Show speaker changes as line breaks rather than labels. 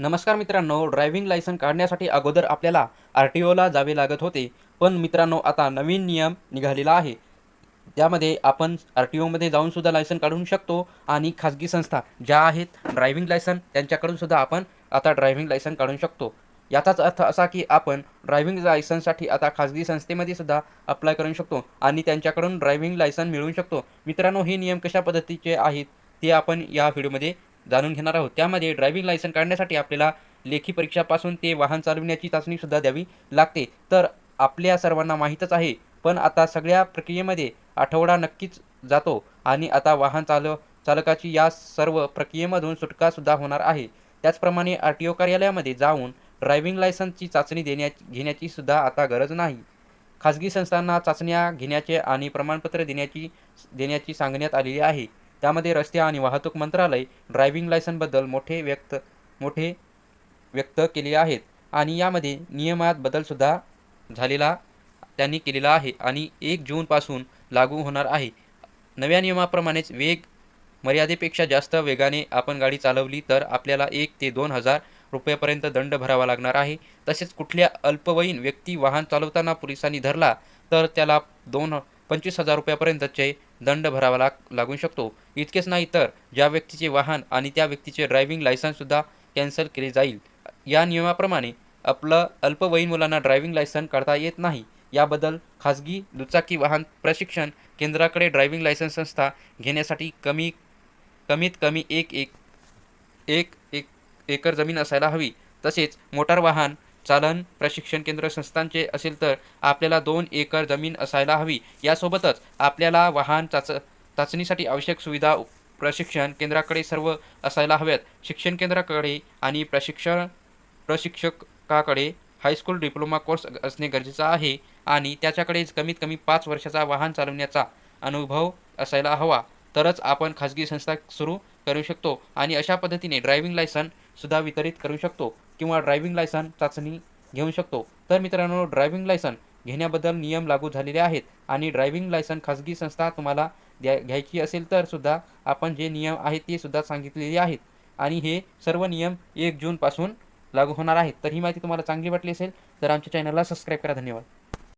नमस्कार मित्रांनो driving licence काढण्यासाठी अगोदर आपल्याला आर टी ओला जावे लागत होते. पण मित्रांनो आता नवीन नियम निघालेला आहे. त्यामध्ये आपण आर टी ओमध्ये जाऊन सुद्धा लायसन काढू शकतो आणि खाजगी संस्था ज्या आहेत ड्रायव्हिंग लायसन त्यांच्याकडून सुद्धा आपण आता ड्रायव्हिंग लायसन काढू शकतो. याचाच अर्थ असा की आपण ड्रायव्हिंग लायसनसाठी आता खाजगी संस्थेमध्ये सुद्धा अप्लाय करू शकतो आणि त्यांच्याकडून ड्रायव्हिंग लायसन मिळवू शकतो. मित्रांनो हे नियम कशा पद्धतीचे आहेत ते आपण या व्हिडिओमध्ये जाणून घेणार आहोत. त्यामध्ये ड्रायव्हिंग लायसन काढण्यासाठी आपल्याला लेखी परीक्षापासून ते वाहन चालविण्याची चाचणीसुद्धा द्यावी लागते. तर आपल्या सर्वांना माहीतच आहे पण आता सगळ्या प्रक्रियेमध्ये आठवडा नक्कीच जातो आणि आता वाहन चालव चालकाची या सर्व प्रक्रियेमधून सुटकासुद्धा होणार आहे. त्याचप्रमाणे आर टी ओ कार्यालयामध्ये जाऊन ड्रायव्हिंग लायसन्सची चाचणी देण्या घेण्याची सुद्धा आता गरज नाही. खाजगी संस्थांना चाचण्या घेण्याचे आणि प्रमाणपत्र देण्याची देण्याची सांगण्यात आलेली आहे. त्यामध्ये रस्ते आणि वाहतूक मंत्रालय ड्रायव्हिंग लायसनबद्दल मोठे व्यक्त मोठे व्यक्त केले आहेत. आणि यामध्ये नियमात बदलसुद्धा झालेला त्यांनी केलेला आहे. आणि एक जूनपासून लागू होणार आहे. नव्या नियमाप्रमाणेच वेग मर्यादेपेक्षा जास्त वेगाने आपण गाडी चालवली तर आपल्याला एक ते दोन हजार रुपयापर्यंत दंड भरावा लागणार आहे. तसेच कुठल्या अल्पवयीन व्यक्ती वाहन चालवताना पोलिसांनी धरला तर त्याला दोन पंचवीस हजार रुपयापर्यंतचे दंड भरावा लाग लागू शकतो. इतकेच नाही तर ज्या व्यक्तीचे वाहन आणि त्या व्यक्तीचे ड्रायव्हिंग लायसन्ससुद्धा कॅन्सल केले जाईल. या नियमाप्रमाणे आपलं अल्पवयीन मुलांना ड्रायव्हिंग लायसन काढता येत नाही. याबद्दल खाजगी दुचाकी वाहन प्रशिक्षण केंद्राकडे ड्रायव्हिंग लायसन्स संस्था घेण्यासाठी कमी कमीत कमी एक एक एक एक एकर जमीन असायला हवी. तसेच मोटार वाहन चालन प्रशिक्षण केंद्र संस्थांचे असेल तर आपल्याला दोन एकर जमीन असायला हवी. यासोबतच आपल्याला वाहन चाच चाचणीसाठी आवश्यक सुविधा प्रशिक्षण केंद्राकडे सर्व असायला हव्यात. शिक्षण केंद्राकडे आणि प्रशिक्षण प्रशिक्षकाकडे हायस्कूल डिप्लोमा कोर्स असणे गरजेचं आहे आणि त्याच्याकडे कमीत कमी पाच वर्षाचा वाहन चालवण्याचा अनुभव असायला हवा. तरच आपण खाजगी संस्था सुरू करू शकतो आणि अशा पद्धतीने ड्रायव्हिंग लायसन सुद्धा वितरित करू शकतो किंवा ड्रायव्हिंग लायसन चाचणी घेऊ शकतो. तर मित्रांनो ड्रायव्हिंग लायसन घेण्याबद्दल नियम लागू झालेले आहेत आणि ड्रायव्हिंग लायसन खाजगी संस्था तुम्हाला द्या घ्यायची असेल तर सुद्धा आपण जे नियम आहेत ते सुद्धा सांगितलेले आहेत आणि हे सर्व नियम एक जूनपासून लागू होणार आहेत. तर ही माहिती तुम्हाला चांगली वाटली असेल तर आमच्या चॅनलला सबस्क्राईब करा. धन्यवाद.